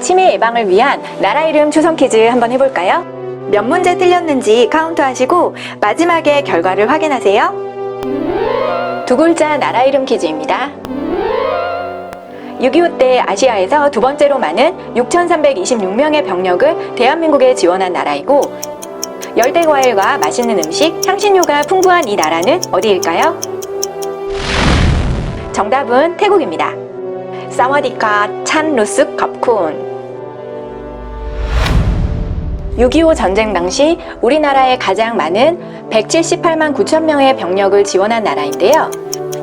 치매 예방을 위한 나라 이름 추성 퀴즈 한번 해볼까요? 몇 문제 틀렸는지 카운트 하시고 마지막에 결과를 확인하세요. 두 글자 나라 이름 퀴즈입니다. 6.25 때 아시아에서 두 번째로 많은 6,326명의 병력을 대한민국에 지원한 나라이고 열대 과일과 맛있는 음식, 향신료가 풍부한 이 나라는 어디일까요? 정답은 태국입니다. 사와디카 찬 루스 컵쿤 6.25 전쟁 당시 우리나라에 가장 많은 178만 9천 명의 병력을 지원한 나라인데요.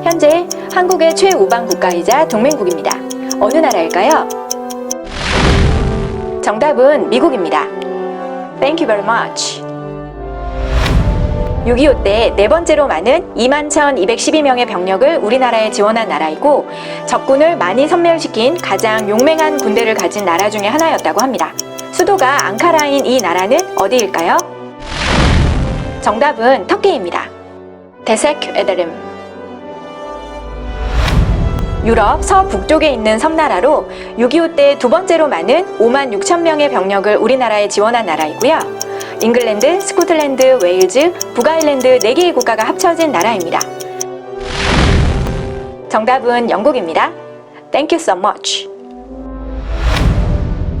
현재 한국의 최우방 국가이자 동맹국입니다. 어느 나라일까요? 정답은 미국입니다. Thank you very much. 6.25 때 네 번째로 많은 21,212명의 병력을 우리나라에 지원한 나라이고 적군을 많이 섬멸시킨 가장 용맹한 군대를 가진 나라 중에 하나였다고 합니다. 수도가 앙카라인 이 나라는 어디일까요? 정답은 터키입니다. 데세크 에데름 유럽 서북쪽에 있는 섬나라로 6.25 때 두 번째로 많은 5만 6천 명의 병력을 우리나라에 지원한 나라이고요. 잉글랜드, 스코틀랜드, 웨일즈, 북아일랜드 4개의 국가가 합쳐진 나라입니다. 정답은 영국입니다. Thank you so much.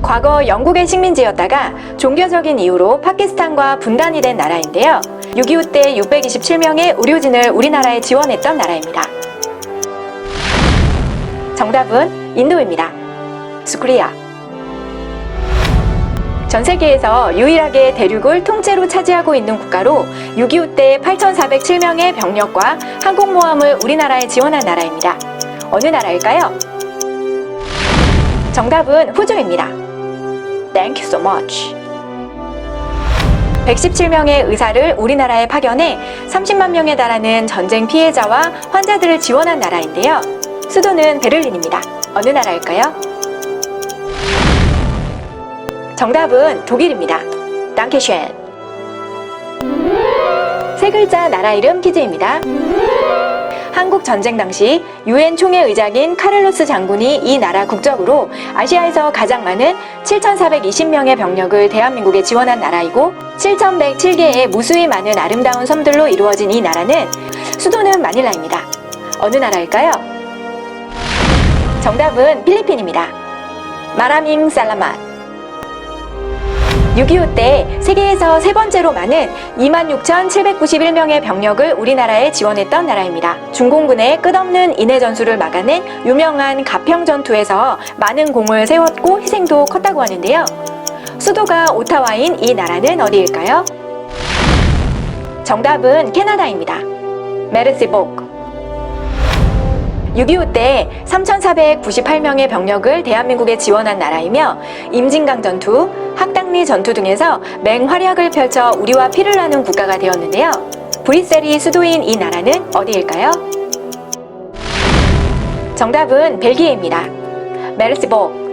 과거 영국의 식민지였다가 종교적인 이유로 파키스탄과 분단이 된 나라인데요. 6.25 때 627명의 의료진을 우리나라에 지원했던 나라입니다. 정답은 인도입니다. 스쿠리아. 전 세계에서 유일하게 대륙을 통째로 차지하고 있는 국가로 6.25 때 8,407명의 병력과 항공모함을 우리나라에 지원한 나라입니다. 어느 나라일까요? 정답은 호주입니다. Thank you so much. 117명의 의사를 우리나라에 파견해 30만 명에 달하는 전쟁 피해자와 환자들을 지원한 나라인데요. 수도는 베를린입니다. 어느 나라일까요? 정답은 독일입니다. 땅케쉔. 세 글자 나라 이름 퀴즈입니다. 한국 전쟁 당시 유엔 총회 의장인 카를로스 장군이 이 나라 국적으로 아시아에서 가장 많은 7,420명의 병력을 대한민국에 지원한 나라이고 7,107개의 무수히 많은 아름다운 섬들로 이루어진 이 나라는 수도는 마닐라입니다. 어느 나라일까요? 정답은 필리핀입니다. 마라밍 살라맛. 6.25 때 세계에서 세 번째로 많은 26,791명의 병력을 우리나라에 지원했던 나라입니다. 중공군의 끝없는 인해 전술을 막아낸 유명한 가평 전투에서 많은 공을 세웠고 희생도 컸다고 하는데요. 수도가 오타와인 이 나라는 어디일까요? 정답은 캐나다입니다. 메르시복. 6.25 때 3,498명의 병력을 대한민국에 지원한 나라이며 임진강 전투, 학당리 전투 등에서 맹활약을 펼쳐 우리와 피를 나눈 국가가 되었는데요. 브뤼셀이 수도인 이 나라는 어디일까요? 정답은 벨기에입니다. 메르시복.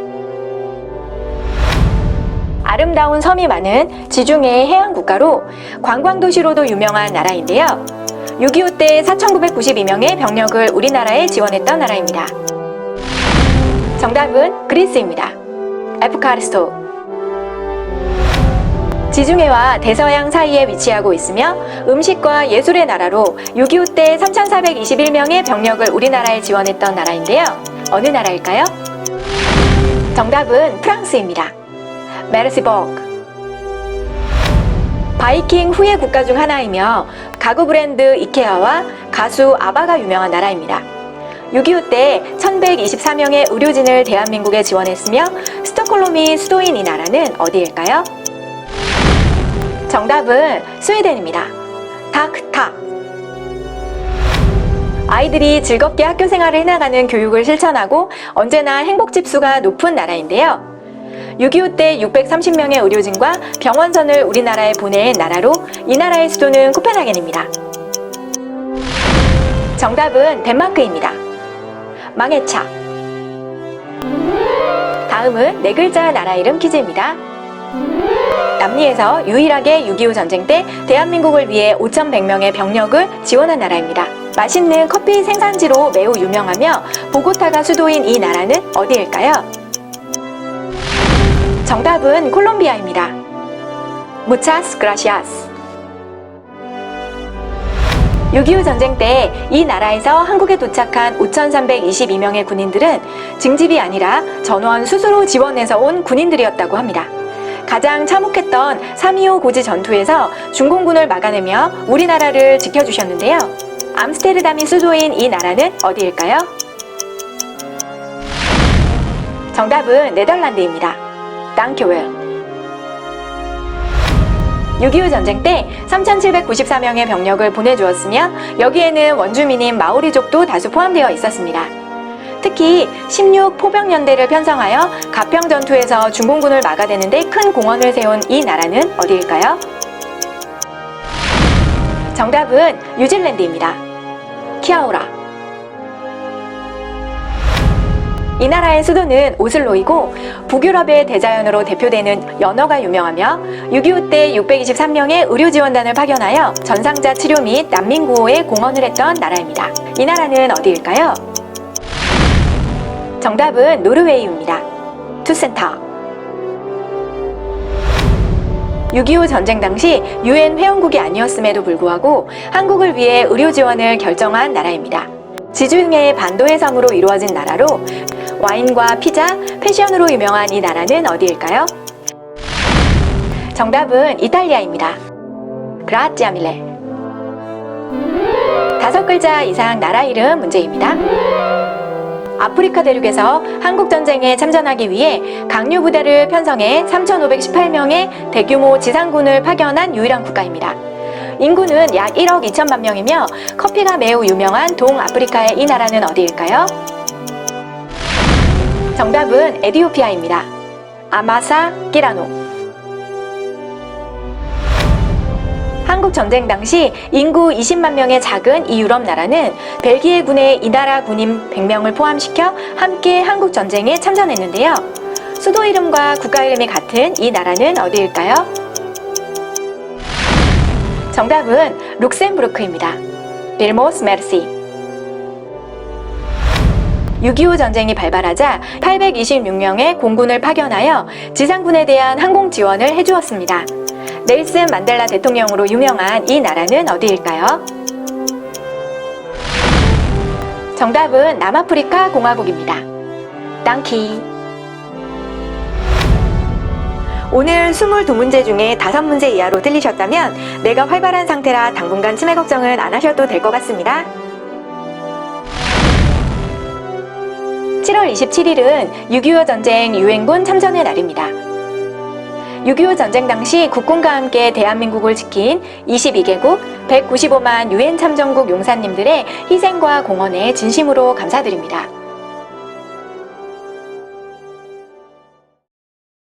아름다운 섬이 많은 지중해 해안 국가로 관광 도시로도 유명한 나라인데요. 6.25 때 4,992명의 병력을 우리나라에 지원했던 나라입니다. 정답은 그리스입니다. 에프카리스토. 지중해와 대서양 사이에 위치하고 있으며 음식과 예술의 나라로 6.25 때 3,421명의 병력을 우리나라에 지원했던 나라인데요. 어느 나라일까요? 정답은 프랑스입니다. 메르시버그. 바이킹 후예 국가 중 하나이며 가구 브랜드 이케아와 가수 아바가 유명한 나라입니다. 6.25 때 1124명의 의료진을 대한민국에 지원했으며 스톡홀름이 수도인 이 나라는 어디일까요? 정답은 스웨덴입니다. 다크탁. 아이들이 즐겁게 학교 생활을 해나가는 교육을 실천하고 언제나 행복 지수가 높은 나라인데요. 6.25 때 630명의 의료진과 병원선을 우리나라에 보낸 나라로 이 나라의 수도는 코펜하겐입니다. 정답은 덴마크입니다. 망해차. 다음은 네 글자 나라 이름 퀴즈입니다. 남미에서 유일하게 6.25 전쟁 때 대한민국을 위해 5,100명의 병력을 지원한 나라입니다. 맛있는 커피 생산지로 매우 유명하며 보고타가 수도인 이 나라는 어디일까요? 정답은 콜롬비아입니다. Muchas gracias. 6.25 전쟁 때 이 나라에서 한국에 도착한 5,322명의 군인들은 징집이 아니라 전원 스스로 지원해서 온 군인들이었다고 합니다. 가장 참혹했던 3.25 고지 전투에서 중공군을 막아내며 우리나라를 지켜주셨는데요. 암스테르담이 수도인 이 나라는 어디일까요? 정답은 네덜란드입니다. 땅교웰. 6.25 전쟁 때 3,794명의 병력을 보내주었으며 여기에는 원주민인 마오리족도 다수 포함되어 있었습니다. 특히 16 포병연대를 편성하여 가평 전투에서 중공군을 막아내는데 큰 공헌을 세운 이 나라는 어디일까요? 정답은 뉴질랜드입니다. 키아우라. 이 나라의 수도는 오슬로이고 북유럽의 대자연으로 대표되는 연어가 유명하며 6.25 때 623명의 의료 지원단을 파견하여 전상자 치료 및 난민 구호에 공헌을 했던 나라입니다. 이 나라는 어디일까요? 정답은 노르웨이입니다. 투센타. 6.25 전쟁 당시 유엔 회원국이 아니었음에도 불구하고 한국을 위해 의료 지원을 결정한 나라입니다. 지중해 반도의 섬으로 이루어진 나라로 와인과 피자, 패션으로 유명한 이 나라는 어디일까요? 정답은 이탈리아입니다. 그라치아 밀레. 다섯 글자 이상 나라 이름 문제입니다. 아프리카 대륙에서 한국 전쟁에 참전하기 위해 강류 부대를 편성해 3,518명의 대규모 지상군을 파견한 유일한 국가입니다. 인구는 약 1억 2천만 명이며 커피가 매우 유명한 동아프리카의 이 나라는 어디일까요? 정답은 에디오피아입니다. 아마사 끼라노. 한국 전쟁 당시 인구 20만 명의 작은 이 유럽 나라는 벨기에 군의 이 나라 군인 100명을 포함시켜 함께 한국 전쟁에 참전했는데요. 수도 이름과 국가 이름이 같은 이 나라는 어디일까요? 정답은 룩셈부르크입니다. 빌모스 메르시. 6.25 전쟁이 발발하자 826명의 공군을 파견하여 지상군에 대한 항공 지원을 해주었습니다. 넬슨 만델라 대통령으로 유명한 이 나라는 어디일까요? 정답은 남아프리카 공화국입니다. 땅키. 오늘 22문제 중에 5문제 이하로 틀리셨다면 내가 활발한 상태라 당분간 치매 걱정은 안 하셔도 될 것 같습니다. 7월 27일은 6.25 전쟁 유엔군 참전의 날입니다. 6.25 전쟁 당시 국군과 함께 대한민국을 지킨 22개국 195만 유엔 참전국 용사님들의 희생과 공헌에 진심으로 감사드립니다.